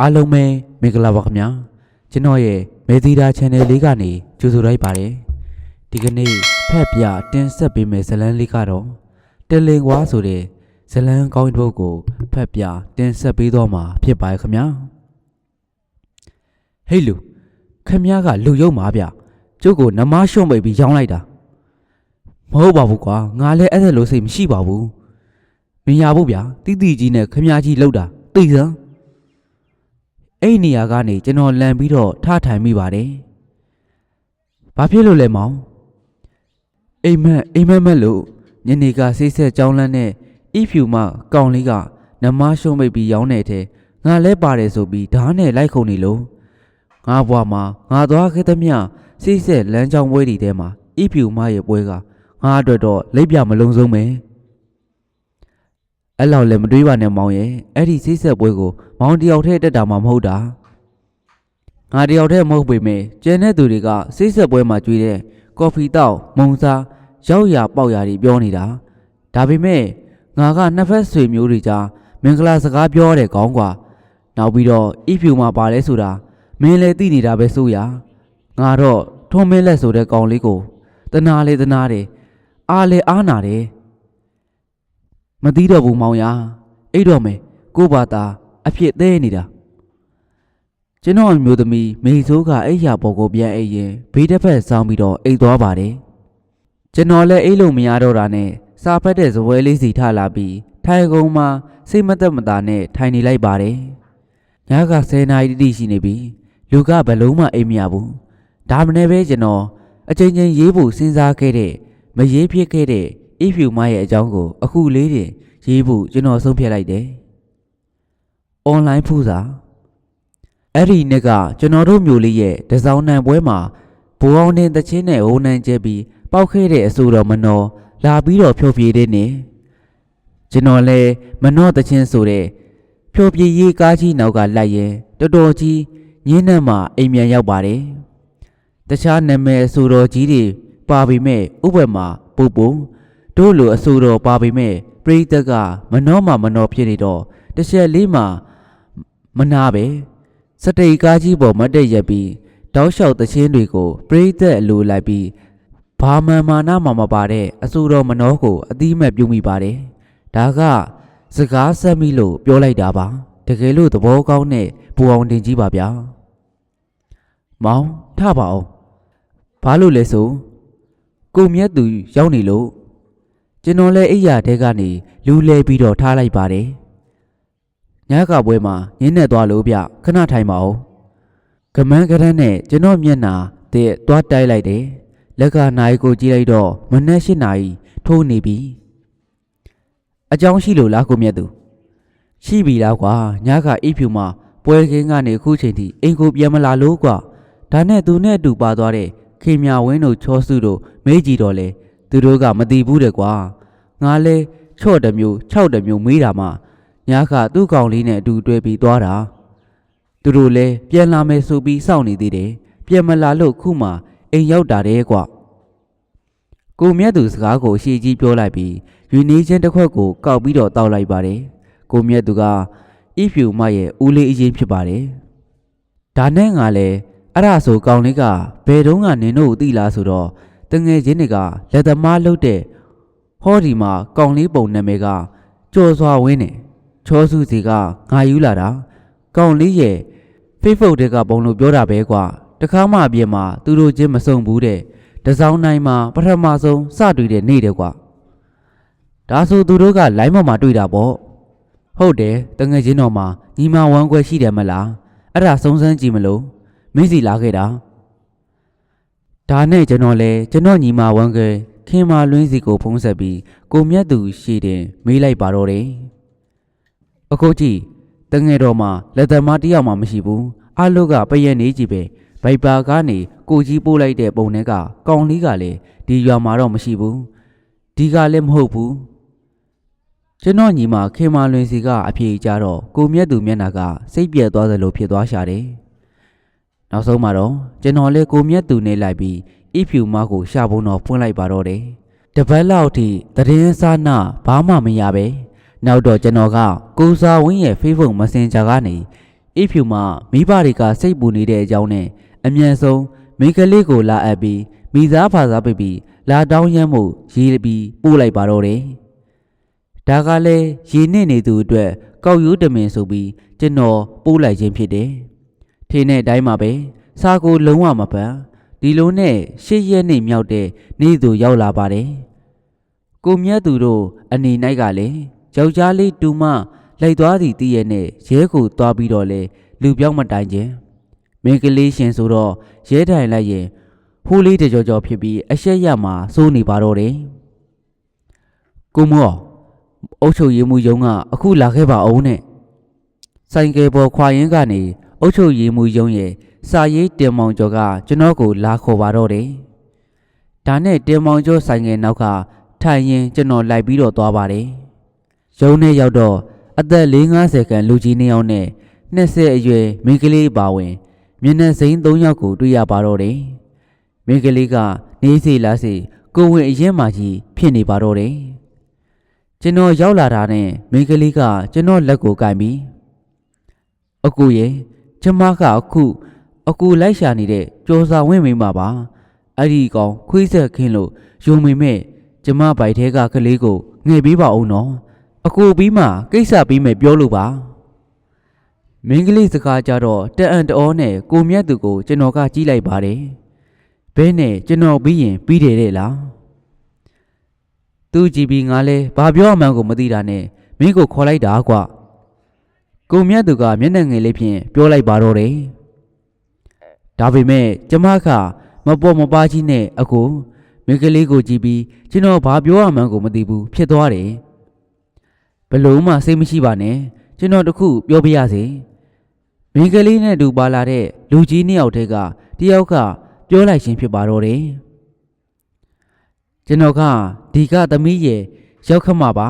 အားလုံးပဲမင်္ဂလာပါခင်ဗျာကျွန်တော်ရဲ့မေသီတာ channel လေးကနေကြိုဆိုလိုက်ပါတယ်ဒီကနေ့ဖက်ပြတင်ဆက်ပေးမယ့်ဇတ်လန်းလေးကတော့တယ်လင်ကွာဆိုတဲ့ဇတ်လန်းကောင်းတစ်ပုဒ်ကိုဖက်ပြတင်ဆက်ပေးတော့မှာဖြစ်ပါရဲ့ခင်ဗျာဟေးလူခင်ဗျားကလူယုံမှာဗျကျုပ်ကိုနမရှုံပိတ်ပြီးရောင်းလိုက်တာမဟုတ်ပါဘူးကွာငါလည်းအဲ့ဒါလိုစိတ်မရှိပါဘူးမရဘူးဗျတိတိကြီးနဲ့ခင်ဗျားကြီးလောက်တာသိစမ်း အဲ့ဒီနေရာကနေကျွန်တော်လန်ပြီးတော့ထထိုင်မိပါတယ်။ဘာဖြစ်လို့လဲမောင်။အိမ်မက်အိမ်မက်မက်လို့ညနေကဆေးဆက်ကြောင်းလန်းနဲ့အီဖြူမကောင်လေးကနမရှုံးမိတ်ပြီးရောင်းနေတဲ့ငါလဲပါတယ်ဆိုပြီးဓာတ်နဲ့လိုက်ခုန်နေလို့ငါဘွားမှာငါသွားခဲ့သမျှဆေးဆက်လမ်းကြောင်းပွဲတွေထဲမှာအီဖြူမရဲ့ပွဲကငါအတွက်တော့လိပ်ပြမလုံးဆုံးပဲ။အဲ့လောက်လည်းမတွေးပါနဲ့မောင်ရဲ့အဲ့ဒီဆေးဆက်ပွဲကို မောင်တယောက်ထဲတက်တာမှမဟုတ်တာငါတယောက်ထဲမဟုတ်ပေမဲ့ကျန်တဲ့သူတွေကစိတ်ဆက်ပွဲမှာကြွေးတဲ့ကော်ဖီတောက်မုံစားရောက်ရပေါက်ရတွေပြောနေတာဒါပေမဲ့ငါကနှစ်ဖက်ဆွေမျိုးတွေကြားမင်္ဂလာစကားပြောရတယ်ကောင်းကွာနောက်ပြီးတော့အီဖြူမှာပါလဲဆိုတာမင်းလည်းသိနေတာပဲဆိုရငါတော့ထုံးမင်းလက်ဆိုတဲ့ကောင်လေးကိုတနာလေတနာတယ်အားလေအားနာတယ်မသိတော့ဘူးမောင်ရအိတ်တော့မယ်ကို့ဘာသာ အဖြစ်သေးနေတာကျွန်တော်အမျိုးသမီးမေဆိုးကအိယာပေါ်ကိုပြန်အိပ်ရင်ဘေးတစ်ဖက်ဆောင်းပြီးတော့အိတ်သွားပါတယ်ကျွန်တော်လည်းအိတ်လို့မရတော့တာနဲ့စာဖတ်တဲ့ဇပွဲလေးစီထလာပြီးထိုင်ကုန်းမှာစိတ်မသက်မသာနဲ့ထိုင်နေလိုက်ပါတယ်ညက10နာရီတိတိရှိနေပြီလူကဘလုံးမအိမ်မရဘူးဒါမနဲ့ပဲကျွန်တော်အချိန်ချင်းရေးဖို့စဉ်းစားခဲ့တဲ့မရေးဖြစ်ခဲ့တဲ့အီဖြူမရဲ့အကြောင်းကိုအခုလေးတင်ရေးဖို့ကျွန်တော်ဆုံးဖြတ်လိုက်တယ် အွန်လိုင်းဖူးစာအဲ့ဒီနေ့ကကျွန်တော်တို့မျိုးလေးရဲ့တစောင်းနံပွဲမှာဘူအောင်တင်တချင်းနဲ့ဟိုးနှံကျဲပြီးပောက်ခဲ့တဲ့အဆိုတော်မနော်လာပြီးတော့ဖြိုပြေးတဲ့နေကျွန်တော်လည်းမနော်တချင်းဆိုတဲ့ဖြိုပြေးရေးကားကြီးနောက်ကလိုက်ရင်တော်တော်ကြီးညင်းနှံ့မှအိမ်မြန်ရောက်ပါတယ်တခြားနာမည်အဆိုတော်ကြီးတွေပါပေမဲ့ဥပမာပူပူတို့လိုအဆိုတော်ပါပေမဲ့ပရိသတ်ကမနော်မှမနော်ဖြစ်နေတော့တစ်ချက်လေးမှ မနာပဲစတိတ်ကားကြီးပေါ်မတ်တက်ရက်ပြီးတောက်လျှောက်သချင်းတွေကိုပရိသတ်အလိုလိုက်ပြီးဘာမှန်မာနမှမပါတဲ့အဆူတော်မနှောကိုအတိအမဲ့ပြုမိပါတယ်ဒါကစကားဆက်မိလို့ပြောလိုက်တာပါတကယ်လို့သဘောကောင်းတဲ့ပူအောင်တင်ကြီးပါဗျာမောင်ထပါအောင်ဘာလို့လဲဆိုကိုမြတ်သူရောက်နေလို့ကျွန်တော်လည်းအိယာတဲကနေလူလဲပြီးတော့ထားလိုက်ပါတယ် ညကပွဲမှာညင်းနဲ့သွားလို့ဗျခဏထိုင်ပါဦးကမန်းကရန်းနဲ့ကျွန်တော်မျက်နှာတဲ့သွားတိုက်လိုက်တယ်လက်ကနိုင်ကိုကြည့်လိုက်တော့မနက်၈နာရီထိုးနေပြီအကြောင်းရှိလို့လားကိုမြတ်သူရှိပြီလားကွာညကအိပ်ဖြူမှာပွဲခင်းကနေအခုချိန်ထိအိမ်ကိုပြန်မလာလို့ကွာဒါနဲ့သူနဲ့အတူပါသွားတဲ့ခေမြဝင်းတို့ချောစုတို့မေးကြည့်တော့လေသူတို့ကမတီးဘူးတဲ့ကွာငါလဲချော့တစ်မျိုး၆တစ်မျိုးမေးတာမှ ညခသူ့ကောင်လေးနဲ့အတူတွဲပြီးသွားတာသူတို့လည်းပြန်လာမယ်ဆိုပြီးစောင့်နေသေးတယ်ပြန်မလာလို့ခုမှအိမ်ရောက်တာတဲ့ကွကိုမြတ်သူစကားကိုရှေ့ကြီးပြောလိုက်ပြီးယူနီချင်းတစ်ခွက်ကိုကောက်ပြီးတော့တောက်လိုက်ပါတယ်ကိုမြတ်သူကအီဖြူမရဲ့ဦးလေးအရင်ဖြစ်ပါတယ်ဒါနဲ့ငါလည်းအဲ့ဒါဆိုကောင်လေးကဘယ်တုန်းကနင်တို့ကိုသိလားဆိုတော့တငယ်ချင်းတွေကလက်သမားလှုပ်တဲ့ဟောဒီမှာကောင်လေးပုံနာမည်ကကျော်စွာဝင်းနေ ချောစုစီကငါယူလာတာကောင်းလေးရဲ့ Facebook တွေကပုံလို့ပြောတာပဲကွာတခါမှအပြင်မှာသူတို့ချင်းမစုံဘူးတဲ့တစောင်းနိုင်မှာပထမဆုံးစတွေ့တဲ့နေ့တဲ့ကွာဒါဆိုသူတို့ကလိုင်းပေါ်မှာတွေ့တာပေါ့ဟုတ်တယ်တငယ်ချင်းတော်မှာညီမဝမ်းခွဲရှိတယ်မလားအဲ့ဒါစုံစမ်းကြည့်မလို့မင်းစီလာခဲ့တာဒါနဲ့ကျွန်တော်လဲကျွန်တော်ညီမဝမ်းခွဲခင်မာလွင်းစီကိုဖုံးဆက်ပြီးကိုမြတ်သူရှိတယ်မေးလိုက်ပါတော့တယ် အခုကြည့်တငယ်တော်မှာလက်သမားတစ်ယောက်မှမရှိဘူးအလုကပရက်နေကြည့်ပဲဘိုက်ပါကနေကိုကြီးပို့လိုက်တဲ့ပုံနဲ့ကကောင်လေးကလည်းဒီရွာမှာတော့မရှိဘူးဒီကလည်းမဟုတ်ဘူးကျွန်တော်ညီမခေမာလွင်စီကအပြေကြတော့ကိုမြတ်သူမျက်နှာကစိတ်ပြက်သွားသလိုဖြစ်သွားရှာတယ်နောက်ဆုံးမှာတော့ကျွန်တော်လည်းကိုမြတ်သူနဲ့လိုက်ပြီးအဖြူမကိုရှာဖို့တော့ဖွင့်လိုက်ပါတော့တယ်တပတ်လောက်ထိသတင်းစာနာဘာမှမရပဲ နောက်တော့ကျွန်တော်ကကိုစာဝင်းရဲ့ Facebook Messenger ကနေအေးဖြူမှာမိဘတွေကစိတ်ပူနေတဲ့အကြောင်းနဲ့အမြန်ဆုံးမိန်းကလေးကိုလာအပ်ပြီးမိသားဖာစားပိတ်ပြီးလာတောင်းရမ်းမှုရေးပြီးပို့လိုက်ပါတော့တယ်။ဒါကလည်းရေနစ်နေသူအတွက်ကောက်ရိုးတမင်ဆိုပြီးကျွန်တော်ပို့လိုက်ခြင်းဖြစ်တယ်။ထင်းတဲ့အတိုင်းမှာပဲစာကိုလုံးဝမပန်ဒီလိုနဲ့ရှစ်ရက်နေမြောက်တဲ့နေ့သူရောက်လာပါတယ်။ကိုမြတ်သူတို့အနေ၌ကလည်း ယောက်ျားလေးတူမလိုက်သွားသည့်တည့်ရဲ့နဲ့ရဲကိုသွားပြီးတော့လေလူပြောင်းမတိုင်ခြင်းမင်းကလေးရှင်ဆိုတော့ရဲတိုင်လိုက်ရင်ဟိုးလေးတကြောကြောဖြစ်ပြီးအရှက်ရမှာစိုးနေပါတော့တယ်ကိုမောအုတ်ချုပ်ရည်မှုယုံကအခုလာခဲ့ပါအောင်နဲ့ဆိုင်ကယ်ပေါ်ခွာရင်းကနေအုတ်ချုပ်ရည်မှုယုံရဲ့စာရေးတင်မောင်ကျော်ကကျွန်တော်ကိုလာခေါ်ပါတော့တယ်ဒါနဲ့တင်မောင်ကျော်ဆိုင်ကယ်နောက်ကထိုင်ရင်ကျွန်တော်လိုက်ပြီးတော့သွားပါတယ် ရုံးနဲ့ရောက်တော့အသက်50ခန့်လူကြီးနှစ်ယောက်နဲ့20အရွယ်မိန်းကလေးပါဝင်မျက်နှာစိမ်း၃ယောက်ကိုတွေ့ရပါတော့တယ်။မိန်းကလေးကနေစီလာစီကိုဝင်အရင်မှကြီးဖြစ်နေပါတော့တယ်။ကျွန်တော်ရောက်လာတာနဲ့မိန်းကလေးကကျွန်တော်လက်ကိုကင်ပြီးအကူရဲ့ကျမကအခုအကူလိုက်ရှာနေတဲ့ကြော်စာဝင့်မိမှာပါ။အဲ့ဒီကောင်ခွေးဆက်ခင်းလို့ယုံမိမဲ့ကျမဘိုက်ထဲကကလေးကိုငှဲ့ပေးပါအောင်နော်။ အကူပြီးမှကိစ္စပြီးမယ်ပြောလို့ပါ။မင်းကလေးစကားကြတော့တအံ့တအောနဲ့ကိုမြတ်သူကိုကျွန်တော်ကကြီးလိုက်ပါတယ်။ဘဲနဲ့ကျွန်တော်ပြီးရင်ပြီးတယ်တဲ့လား။သူကြည့်ပြီးငါလဲဘာပြောမှန်းကိုမသိတာနဲ့မင်းကိုခေါ်လိုက်တာကွ။ကိုမြတ်သူကမျက်နှာငယ်လေးဖြင့်ပြောလိုက်ပါတော့တယ်။ဒါပေမဲ့ကျမကမပေါ်မပါကြီးနဲ့အကိုမင်းကလေးကိုကြည့်ပြီးကျွန်တော်ဘာပြောမှန်းကိုမသိဘူးဖြစ်သွားတယ်။ ဘလို့မှစိတ်မရှိပါနဲ့ကျွန်တော်တခုပြောပြရစေ။မိန်းကလေးနဲ့တူပါလာတဲ့လူကြီးနှစ်ယောက်တည်းကတယောက်ကပြောလိုက်ခြင်းဖြစ်ပါတော့တယ်။ကျွန်တော်ကဒီကသမီးရဲ့ရောက်ခမပါ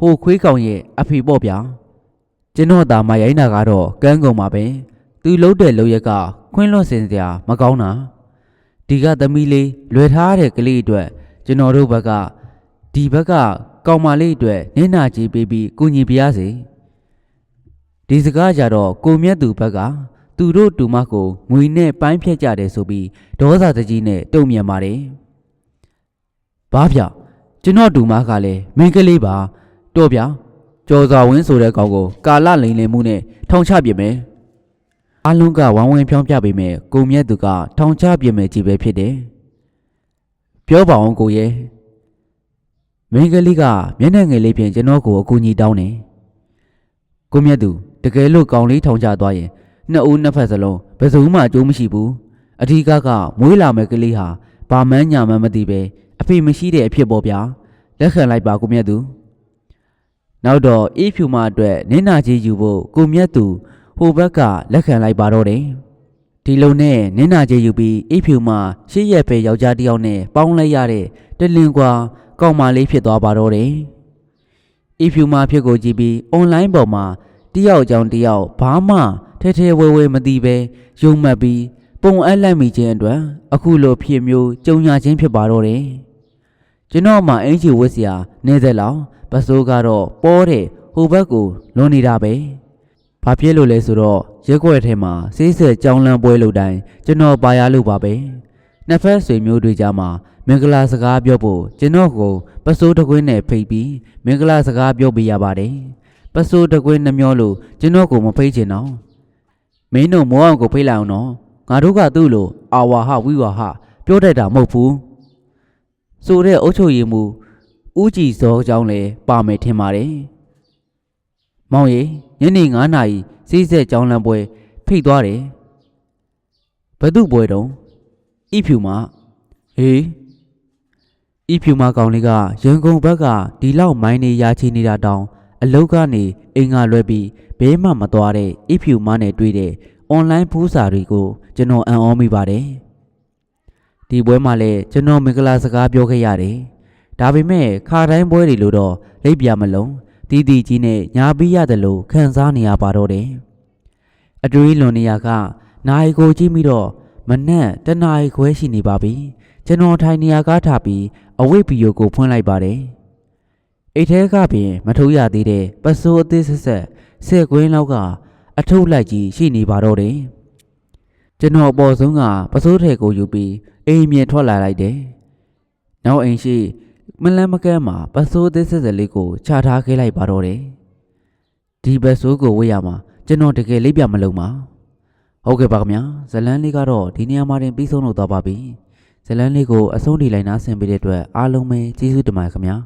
ဟိုခွေးကောင်ရဲ့အဖေပေါ့ဗျာ။ကျွန်တော်သာမရိုင်းတာကတော့ကန်းကုန်ပါပဲ။သူလှုပ်တဲ့လှုပ်ရက်ကခွင်းလွတ်စင်စရာမကောင်းတာ။ဒီကသမီးလေးလွယ်ထားတဲ့ကလေးအတွက်ကျွန်တော်တို့ဘက်ကဒီဘက်က ကောင်မလေးအတွက်နင်းနာကြည့်ပေးပြီးကုညီပြရစေ။ဒီစကားကြတော့ကိုမြတ်သူဘက်ကသူတို့တူမကိုငွေနဲ့ပိုင်းဖြတ်ကြတယ်ဆိုပြီးဒေါသတကြီးနဲ့တုံ့ပြန်ပါတယ်။ဘာဗျကျွန်တော်တူမကလည်းမင်းကလေးပါတော့ဗျကြော်စွာဝင်းဆိုတဲ့ကောင်ကိုကာလလိန်လင်မှုနဲ့ထောင်ချပြမယ်။အလုံးကဝမ်းဝင်းဖြောင်းပြပေမဲ့ကိုမြတ်သူကထောင်ချပြမယ်ကြီးပဲဖြစ်တယ်။ပြောပါအောင်ကိုရဲ့ မင်းကလေးကမျက်နှာငယ်လေးဖြင့်ကျွန်တော်ကိုအကူအညီတောင်းတယ်။ကိုမြတ်သူတကယ်လို့ကောင်လေးထောင်ချသွားရင်နှစ်ဦးနှစ်ဖက်စလုံးဘယ်သူမှအကျိုးမရှိဘူးအထီးကကမွေးလာမဲ့ကလေးဟာဘာမှန်းညာမှန်းမသိပဲအဖေမရှိတဲ့အဖြစ်ပေါ့ဗျာလက်ခံလိုက်ပါကိုမြတ်သူနောက်တော့အေးဖြူမအတွက်နင်းနာကြီးယူဖို့ကိုမြတ်သူဟိုဘက်ကလက်ခံလိုက်ပါတော့တယ်ဒီလုံနဲ့နင်းနာကြီးယူပြီးအေးဖြူမရှေ့ရက်ပဲယောက်ျားတစ်ယောက်နဲ့ပေါင်းလိုက်ရတဲ့တလင်ကွာ ကောင်မလေးဖြစ်သွားပါတော့တယ်အီဖြူမာဖြစ်ကိုကြည့်ပြီးအွန်လိုင်းပေါ်မှာတယောက်အကြောင်းတယောက်ဘာမှထဲထဲဝဲဝဲမသိပဲယုံမှတ်ပြီးပုံအပ်လိုက်မိခြင်းအတွက်အခုလိုဖြစ်မျိုးကြုံရခြင်းဖြစ်ပါတော့တယ်။ကျွန်တော်မှအင်ဂျီဝတ်စရာနေသက်လောက်ပစိုးကတော့ပေါ်တဲ့ဟိုဘက်ကိုလွန်နေတာပဲ။ဘာဖြစ်လို့လဲဆိုတော့ရက်ွက်ထဲမှာစေးဆက်ကြောင်းလန်းပွဲလို့တိုင်းကျွန်တော်ပါရလို့ပါပဲ။နှစ်ဖက်ဆွေမျိုးတွေကြားမှာ မင်္ဂလာစကားပြောဖို့ကျွန်တော်ကိုပစိုးတကွင်းနဲ့ဖိတ်ပြီးမင်္ဂလာစကားပြောပေးရပါတယ်။ပစိုးတကွင်းနှမျောလို့ကျွန်တော်ကိုမဖိတ်ချင်တော့မင်းတို့မောအောင်ကိုဖိတ်လိုက်အောင်နော်ငါတို့ကသူ့လိုအာဝါဟဝိဝါဟပြောတတ်တာမဟုတ်ဘူး။ဆိုတဲ့အုတ်ချုပ်ရည်မူဦးကြည်စောကြောင်းလည်းပါမယ်ထင်ပါတယ်။မောင်ရီညနေ9နာရီစီးဆက်ကြောင်းလမ်းပွဲဖိတ်သွားတယ်။ဘသူပွဲတုံးဣဖြူမဟေး ဤဖြူမကောင်လေးကရန်ကုန်ဘက်ကဒီလောက်မိုင်းနေရာချီနေတာတောင်အလုတ်ကနေအင်္ဂါလွဲပြီးဘဲမှမသွားတဲ့ဤဖြူမနဲ့တွေ့တဲ့အွန်လိုင်းဖူးစာတွေကိုကျွန်တော်အံ့ဩမိပါတယ်ဒီပွဲမှာလည်းကျွန်တော်မင်္ဂလာစကားပြောခဲ့ရတယ်ဒါပေမဲ့ခါတိုင်းပွဲတွေလို့တော့လိပ်ပြမလုံးတီးတီကြီးနဲ့ညာပြီးရတယ်လို့ခံစားနေရပါတော့တယ်အတွေးလွန်နေရကနိုင်ကိုကြည့်ပြီးတော့မနဲ့တနာရီခွဲရှိနေပါပြီ ကျွန်တော်ထိုင်နေရကားထားပြီးအဝိပီယိုကိုဖွင့်လိုက်ပါတယ်။အိတ်ထဲကပင်မထုတ်ရသေးတဲ့ပစိုးအသေးဆက်ဆက်ဆဲကွင်းလောက်ကအထုပ်လိုက်ကြီးရှိနေပါတော့တယ်ကျွန်တော်အပေါ်ဆုံးကပစိုးထဲကိုယူပြီးအိမ်မြင်ထွက်လာလိုက်တယ်နောက်အိမ်ရှိမလန်းမကန်းမှာပစိုးသစ်စစ်စလေးကိုချထားခဲ့လိုက်ပါတော့တယ်ဒီပစိုးကိုဝေးရမှာကျွန်တော်တကယ်လေးပြမလုံးပါဟုတ်ကဲ့ပါခင်ဗျာဇလန်းလေးကတော့ဒီနေရာမှာတင်ပြီးဆုံးလို့တော့ပါပြီ ဇလန်းလေးကိုအဆုံးထိလိုက်နာဆင်ပေးတဲ့အတွက်အားလုံးပဲကျေးဇူးတင်ပါတယ်ခင်ဗျာ